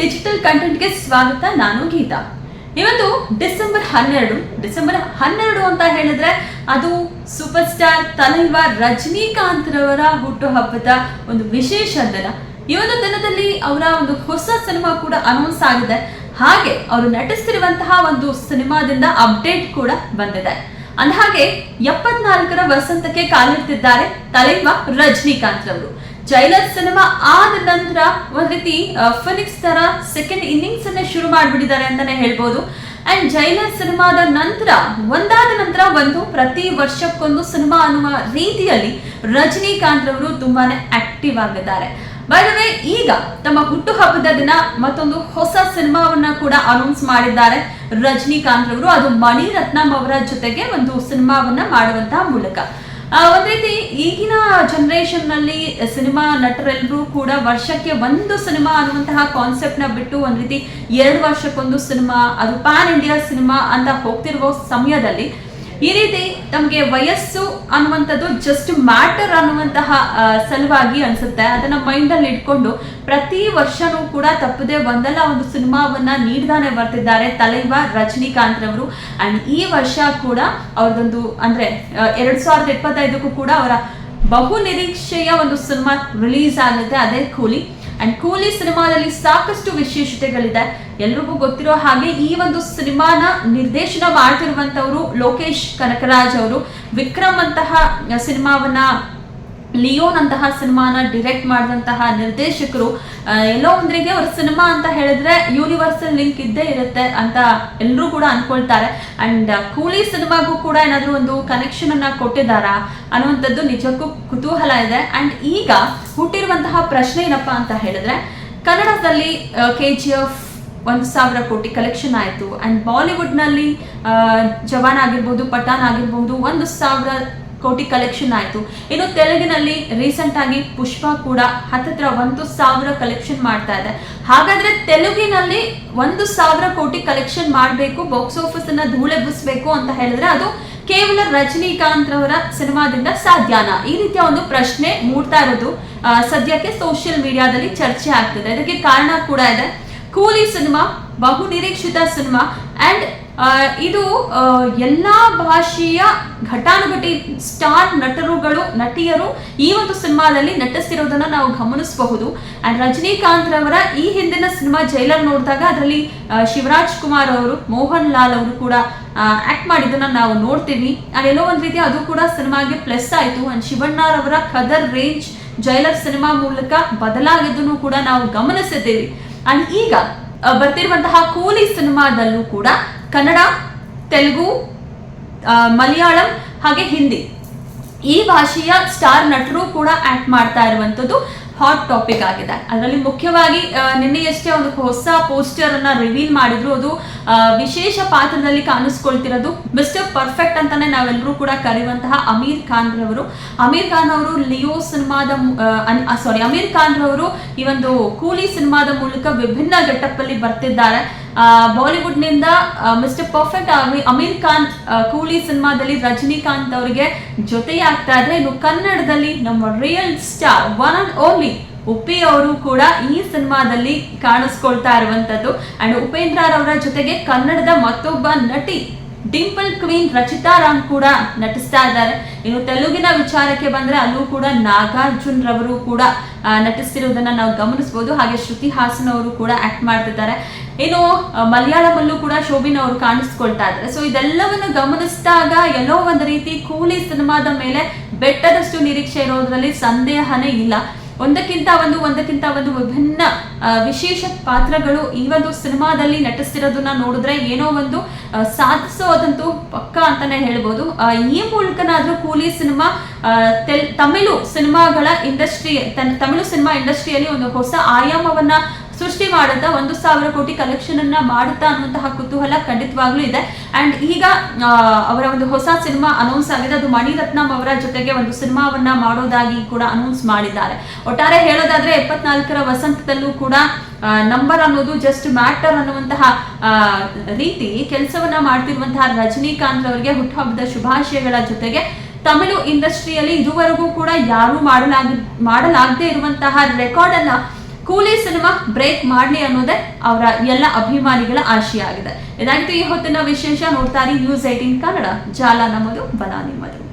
Digital ಕಂಟೆಂಟ್ಗೆ ಸ್ವಾಗತ, ನಾನು ಗೀತಾ. ಇವತ್ತು ಡಿಸೆಂಬರ್ ಹನ್ನೆರಡು ಡಿಸೆಂಬರ್ ಹನ್ನೆರಡು ಅಂತ ಹೇಳಿದ್ರೆ ಅದು ಸೂಪರ್ ಸ್ಟಾರ್ ತಲೈವ ರಜನಿಕಾಂತ್ ರವರ ಹುಟ್ಟುಹಬ್ಬದ ಒಂದು ವಿಶೇಷ ದಿನ. ಈ ಒಂದು ದಿನದಲ್ಲಿ ಅವರ ಒಂದು ಹೊಸ ಸಿನಿಮಾ ಕೂಡ ಅನೌನ್ಸ್ ಆಗಿದೆ. ಹಾಗೆ ಅವರು ನಟಿಸ್ತಿರುವಂತಹ ಒಂದು ಸಿನಿಮಾದಿಂದ ಅಪ್ಡೇಟ್ ಕೂಡ ಬಂದಿದೆ. ಅಂದಹಾಗೆ ಎಪ್ಪತ್ನಾಲ್ಕರ ವಸಂತಕ್ಕೆ ಕಾಲಿಡ್ತಿದ್ದಾರೆ ತಲೈವ ರಜನಿಕಾಂತ್ ರವರು ಜೈಲರ್ ಸಿನಿಮಾ ಆದ ನಂತರ ಒಂದ್ ರೀತಿ ಫಿನಿಕ್ಸ್ ತರ ಸೆಕೆಂಡ್ ಇನ್ನಿಂಗ್ಸ್ ಅನ್ನ ಶುರು ಮಾಡಿಬಿಟ್ಟಿದ್ದಾರೆ ಅಂತಾನೆ ಹೇಳ್ಬೋದು. ಅಂಡ್ ಜೈಲರ್ ಸಿನಿಮಾದ ನಂತರ, ಒಂದಾದ ನಂತರ ಒಂದು ಪ್ರತಿ ವರ್ಷಕ್ಕೊಂದು ಸಿನಿಮಾ ಅನ್ನುವ ರೀತಿಯಲ್ಲಿ ರಜನಿಕಾಂತ್ ರವರು ತುಂಬಾನೇ ಆಕ್ಟಿವ್ ಆಗಿದ್ದಾರೆ. ಬೈ ದ ವೇ ಈಗ ತಮ್ಮ ಹುಟ್ಟುಹಬ್ಬದ ದಿನ ಮತ್ತೊಂದು ಹೊಸ ಸಿನಿಮಾವನ್ನ ಕೂಡ ಅನೌನ್ಸ್ ಮಾಡಿದ್ದಾರೆ ರಜನಿಕಾಂತ್ ರವರು. ಅದು ಮಣಿರತ್ನಂ ಅವರ ಜೊತೆಗೆ ಒಂದು ಸಿನಿಮಾವನ್ನ ಮಾಡುವಂತಹ ಮೂಲಕ. ಒಂದ್ ರೀತಿ ಈಗಿನ ಜನರೇಷನ್ನಲ್ಲಿ ಸಿನಿಮಾ ನಟರೆಲ್ಲರೂ ಕೂಡ ವರ್ಷಕ್ಕೆ ಒಂದು ಸಿನಿಮಾ ಅನ್ನುವಂತಹ ಕಾನ್ಸೆಪ್ಟ್ನ ಬಿಟ್ಟು ಒಂದ್ ರೀತಿ ಎರಡು ವರ್ಷಕ್ಕೊಂದು ಸಿನಿಮಾ, ಅದು ಪ್ಯಾನ್ ಇಂಡಿಯಾ ಸಿನಿಮಾ ಅಂತ ಹೋಗ್ತಿರುವ ಸಮಯದಲ್ಲಿ ಈ ರೀತಿ ತಮಗೆ ವಯಸ್ಸು ಅನ್ನುವಂಥದ್ದು ಜಸ್ಟ್ ಮ್ಯಾಟರ್ ಅನ್ನುವಂತಹ ಸಲುವಾಗಿ ಅನ್ಸುತ್ತೆ. ಅದನ್ನ ಮೈಂಡ್ ಅಲ್ಲಿ ಇಟ್ಕೊಂಡು ಪ್ರತಿ ವರ್ಷನೂ ಕೂಡ ತಪ್ಪದೆ ಒಂದಲ್ಲ ಒಂದು ಸಿನಿಮಾವನ್ನ ನೀಡ್ದಾನೆ ಬರ್ತಿದ್ದಾರೆ ತಲೈವ ರಜನಿಕಾಂತ್ ರವರು. ಅಂಡ್ ಈ ವರ್ಷ ಕೂಡ ಅವ್ರದೊಂದು, ಅಂದ್ರೆ ಎರಡ್ ಸಾವಿರದ ಇಪ್ಪತ್ತೈದಕ್ಕೂ ಕೂಡ ಅವರ ಬಹು ನಿರೀಕ್ಷೆಯ ಒಂದು ಸಿನಿಮಾ ರಿಲೀಸ್ ಆಗುತ್ತೆ. ಅದೇ ಕೂಲಿ. ಅಂಡ್ ಕೂಲಿ ಸಿನಿಮಾದಲ್ಲಿ ಸಾಕಷ್ಟು ವಿಶೇಷತೆಗಳಿದೆ. ಎಲ್ರಿಗೂ ಗೊತ್ತಿರೋ ಹಾಗೆ ಈ ಒಂದು ಸಿನಿಮಾನ ನಿರ್ದೇಶನ ಮಾಡ್ತಿರುವಂತವರು ಲೋಕೇಶ್ ಕನಕರಾಜ್ ಅವರು. ವಿಕ್ರಮ್ ಅಂತಹ ಸಿನಿಮಾವನ್ನ ಲಿಯೋನ್ ಅಂತಹ ಸಿನಿಮಾನ ಡಿರೆಕ್ಟ್ ಮಾಡಿದಂತಹ ನಿರ್ದೇಶಕರು ಎಲ್ಲೋ ಒಂದ್ರಿಗೆ ಅವ್ರ ಸಿನಿಮಾ ಅಂತ ಹೇಳಿದ್ರೆ ಯೂನಿವರ್ಸಲ್ ಲಿಂಕ್ ಇದ್ದೇ ಇರುತ್ತೆ ಅಂತ ಎಲ್ಲರೂ ಕೂಡ ಅನ್ಕೊಳ್ತಾರೆ. ಅಂಡ್ ಕೂಲಿ ಸಿನಿಮಾಗೂ ಕೂಡ ಏನಾದ್ರೂ ಒಂದು ಕನೆಕ್ಷನ್ ಅನ್ನ ಕೊಟ್ಟಿದ್ದಾರಾ ಅನ್ನುವಂಥದ್ದು ನಿಜಕ್ಕೂ ಕುತೂಹಲ ಇದೆ. ಅಂಡ್ ಈಗ ಹುಟ್ಟಿರುವಂತಹ ಪ್ರಶ್ನೆ ಏನಪ್ಪಾ ಅಂತ ಹೇಳಿದ್ರೆ, ಕನ್ನಡದಲ್ಲಿ ಕೆ ಜಿ ಎಫ್ ಒಂದು ಸಾವಿರ ಕೋಟಿ ಕಲೆಕ್ಷನ್ ಆಯಿತು. ಅಂಡ್ ಬಾಲಿವುಡ್ನಲ್ಲಿ ಜವಾನ್ ಆಗಿರ್ಬೋದು, ಪಠಾನ್ ಆಗಿರ್ಬೋದು, ಒಂದು ಸಾವಿರ ಕೋಟಿ ಕಲೆಕ್ಷನ್ ಆಯಿತು. ಇನ್ನು ತೆಲುಗಿನಲ್ಲಿ ರೀಸೆಂಟ್ ಆಗಿ ಪುಷ್ಪ ಕೂಡ ಹತ್ತತ್ರ ಒಂದು ಸಾವಿರ ಕಲೆಕ್ಷನ್ ಮಾಡ್ತಾ ಇದೆ. ಹಾಗಾದ್ರೆ ತೆಲುಗಿನಲ್ಲಿ ಒಂದು ಸಾವಿರ ಕೋಟಿ ಕಲೆಕ್ಷನ್ ಮಾಡಬೇಕು ಬಾಕ್ಸ್ ಆಫೀಸ್ ಅನ್ನ ಧೂಳೆಬ್ಬಿಸ್ಬೇಕು ಅಂತ ಹೇಳಿದ್ರೆ ಅದು ಕೇವಲ ರಜನಿಕಾಂತ್ ರವರ ಸಿನಿಮಾದಿಂದ ಸಾಧ್ಯನಾ? ಈ ರೀತಿಯ ಒಂದು ಪ್ರಶ್ನೆ ಮೂಡ್ತಾ ಇರೋದು ಸದ್ಯಕ್ಕೆ ಸೋಷಿಯಲ್ ಮೀಡಿಯಾದಲ್ಲಿ ಚರ್ಚೆ ಆಗ್ತಿದೆ. ಇದಕ್ಕೆ ಕಾರಣ ಕೂಡ ಇದೆ. ಕೂಲಿ ಸಿನಿಮಾ, ಬಹು ನಿರೀಕ್ಷಿತ ಸಿನಿಮಾ ಅಂಡ್ ಇದು ಎಲ್ಲ ಭಾಷೆಯ ಘಟಾನುಘಟಿ ಸ್ಟಾರ್ ನಟರುಗಳು, ನಟಿಯರು ಈ ಒಂದು ಸಿನಿಮಾದಲ್ಲಿ ನಟಿಸ್ತಿರೋದನ್ನ ನಾವು ಗಮನಿಸಬಹುದು. ಅಂಡ್ ರಜನಿಕಾಂತ್ ರವರ ಈ ಹಿಂದಿನ ಸಿನಿಮಾ ಜೈಲರ್ ನೋಡಿದಾಗ ಅದರಲ್ಲಿ ಶಿವರಾಜ್ ಕುಮಾರ್ ಅವರು, ಮೋಹನ್ ಲಾಲ್ ಅವರು ಕೂಡ ಆಕ್ಟ್ ಮಾಡಿದ್ದನ್ನ ನಾವು ನೋಡ್ತೀವಿ. ಅಂಡ್ ಎಲ್ಲೋ ಒಂದು ರೀತಿ ಅದು ಕೂಡ ಸಿನಿಮಾಗೆ ಪ್ಲಸ್ ಆಯ್ತು. ಅಂಡ್ ಶಿವಣ್ಣರವರ ಕದರ್ ರೇಂಜ್ ಜೈಲರ್ ಸಿನಿಮಾ ಮೂಲಕ ಬದಲಾಗಿದ್ದನ್ನು ಕೂಡ ನಾವು ಗಮನಿಸಿದ್ದೀವಿ. ಅಂಡ್ ಈಗ ಬರ್ತಿರುವಂತಹ ಕೂಲಿ ಸಿನಿಮಾದಲ್ಲೂ ಕೂಡ ಕನ್ನಡ, ತೆಲುಗು ಮಲಯಾಳಂ, ಹಾಗೆ ಹಿಂದಿ. ಈ ಭಾಷೆಯ ಸ್ಟಾರ್ ನಟರು ಕೂಡ ಆಕ್ಟ್ ಮಾಡ್ತಾ ಇರುವಂತದ್ದು ಹಾಟ್ ಟಾಪಿಕ್ ಆಗಿದೆ. ಅದರಲ್ಲಿ ಮುಖ್ಯವಾಗಿ ನಿನ್ನೆಯಷ್ಟೇ ಒಂದು ಹೊಸ ಪೋಸ್ಟರ್ ಅನ್ನ ರಿವೀಲ್ ಮಾಡಿದ್ರು, ಅದು ವಿಶೇಷ ಪಾತ್ರದಲ್ಲಿ ಕಾಣಿಸ್ಕೊಳ್ತಿರೋದು ಮಿಸ್ಟರ್ ಪರ್ಫೆಕ್ಟ್ ಅಂತಾನೆ ನಾವೆಲ್ಲರೂ ಕೂಡ ಕರೆಯುವಂತಹ ಅಮೀರ್ ಖಾನ್ ರವರು. ಅಮೀರ್ ಖಾನ್ ಅವರು ಲಿಯೋ ಸಿನಿಮಾದ ಸಾರಿ ಅಮೀರ್ ಖಾನ್ ರವರು ಈ ಒಂದು ಕೂಲಿ ಸಿನಿಮಾದ ಮೂಲಕ ವಿಭಿನ್ನ ಗೆಟಪ್ ಅಲ್ಲಿ ಬರ್ತಿದ್ದಾರೆ. ಬಾಲಿವುಡ್ನಿಂದ ಮಿಸ್ಟರ್ ಪರ್ಫೆಕ್ಟ್ ಅಮೀರ್ ಖಾನ್ ಕೂಲಿ ಸಿನಿಮಾದಲ್ಲಿ ರಜನಿಕಾಂತ್ ಅವರಿಗೆ ಜೊತೆಯಾಗ್ತಾ ಇದ್ರೆ ಇನ್ನು ಕನ್ನಡದಲ್ಲಿ ನಮ್ಮ real star one and only Uppi ಅವರು ಕೂಡ ಈ ಸಿನಿಮಾದಲ್ಲಿ ಕಾಣಿಸ್ಕೊಳ್ತಾ ಇರುವಂತದ್ದು. ಅಂಡ್ ಉಪೇಂದ್ರ ಅವರ ಜೊತೆಗೆ ಕನ್ನಡದ ಮತ್ತೊಬ್ಬ ನಟಿ, ಡಿಂಪಲ್ ಕ್ವೀನ್ ರಚಿತಾ ರಾಮ್ ಕೂಡ ನಟಿಸ್ತಾ ಇದ್ದಾರೆ. ಇನ್ನು ತೆಲುಗಿನ ವಿಚಾರಕ್ಕೆ ಬಂದ್ರೆ ಅಲ್ಲೂ ಕೂಡ ನಾಗಾರ್ಜುನ್ ರವರು ಕೂಡ ನಟಿಸ್ತಿರೋದನ್ನ ನಾವು ಗಮನಿಸಬಹುದು ಹಾಗೆ ಶ್ರುತಿ ಹಾಸನ್ ಅವರು ಕೂಡ ಆಕ್ಟ್ ಮಾಡ್ತಿದ್ದಾರೆ. ಆ, ಮಲಯಾಳಮಲ್ಲೂ ಕೂಡ ಶೋಭಿನ್ ಅವರು ಕಾಣಿಸ್ಕೊಳ್ತಾ ಇದ್ದಾರೆ. ಸೊ ಇದೆಲ್ಲವನ್ನು ಗಮನಿಸಿದಾಗ ಎಲ್ಲೋ ಒಂದು ರೀತಿ ಕೂಲಿ ಸಿನಿಮಾದ ಮೇಲೆ ಬೆಟ್ಟದಷ್ಟು ನಿರೀಕ್ಷೆ ಇರೋದ್ರಲ್ಲಿ ಸಂದೇಹನೇ ಇಲ್ಲ. ಒಂದಕ್ಕಿಂತ ಒಂದು ಒಂದಕ್ಕಿಂತ ಒಂದು ವಿಭಿನ್ನ ವಿಶೇಷ ಪಾತ್ರಗಳು ಈ ಒಂದು ಸಿನಿಮಾದಲ್ಲಿ ನಟಿಸ್ತಿರೋದನ್ನ ನೋಡಿದ್ರೆ ಏನೋ ಒಂದು ಸಾಧಿಸೋದಂತೂ ಪಕ್ಕ ಅಂತಾನೆ ಹೇಳ್ಬೋದು. ಈ ಮೂಲಕನಾದ್ರೂ ಕೂಲಿ ಸಿನಿಮಾ ತಮಿಳು ಸಿನಿಮಾಗಳ ಇಂಡಸ್ಟ್ರಿ ತಮಿಳು ಸಿನಿಮಾ ಇಂಡಸ್ಟ್ರಿಯಲ್ಲಿ ಒಂದು ಹೊಸ ಆಯಾಮವನ್ನ ಸೃಷ್ಟಿ ಮಾಡುತ್ತಾ ಒಂದು ಸಾವಿರ ಕೋಟಿ ಕಲೆಕ್ಷನ್ ಅನ್ನ ಮಾಡುತ್ತಾ ಅನ್ನುವಂತಹ ಕುತೂಹಲ ಖಂಡಿತವಾಗ್ಲೂ ಇದೆ. ಅಂಡ್ ಈಗ ಅವರ ಒಂದು ಹೊಸ ಸಿನಿಮಾ ಅನೌನ್ಸ್ ಆಗಿದೆ. ಅದು ಮಣಿರತ್ನಂ ಅವರ ಜೊತೆಗೆ ಒಂದು ಸಿನಿಮಾವನ್ನ ಮಾಡೋದಾಗಿ ಕೂಡ ಅನೌನ್ಸ್ ಮಾಡಿದ್ದಾರೆ. ಒಟ್ಟಾರೆ ಹೇಳೋದಾದ್ರೆ ಎಪ್ಪತ್ನಾಲ್ಕರ ವಸಂತದಲ್ಲೂ ಕೂಡ ನಂಬರ್ ಅನ್ನೋದು ಜಸ್ಟ್ ಮ್ಯಾಟರ್ ಅನ್ನುವಂತಹ ರೀತಿ ಕೆಲಸವನ್ನ ಮಾಡ್ತಿರುವಂತಹ ರಜನಿಕಾಂತ್ ಅವರಿಗೆ ಹುಟ್ಟುಹಬ್ಬದ ಶುಭಾಶಯಗಳ ಜೊತೆಗೆ ತಮಿಳು ಇಂಡಸ್ಟ್ರಿಯಲ್ಲಿ ಇದುವರೆಗೂ ಕೂಡ ಯಾರು ಮಾಡಲಾಗಿ, ಮಾಡಲಾಗದೇ ಇರುವಂತಹ ರೆಕಾರ್ಡ್ ಅನ್ನ ಕೂಲಿ ಸಿನಿಮಾ ಬ್ರೇಕ್ ಮಾಡಲಿ ಅನ್ನೋದೇ ಅವರ ಎಲ್ಲ ಅಭಿಮಾನಿಗಳ ಆಶಯ ಆಗಿದೆ. ಇದಾಗಿತ್ತು ಈ ಹೊತ್ತಿನ ವಿಶೇಷ ನೋಡ್ತಾರೆ ನ್ಯೂಸ್ ಏಟೀನ್ ಕನ್ನಡ. ಜಾಲ ನಮ್ಮದು ಬಲ ನಿಮ್ಮದು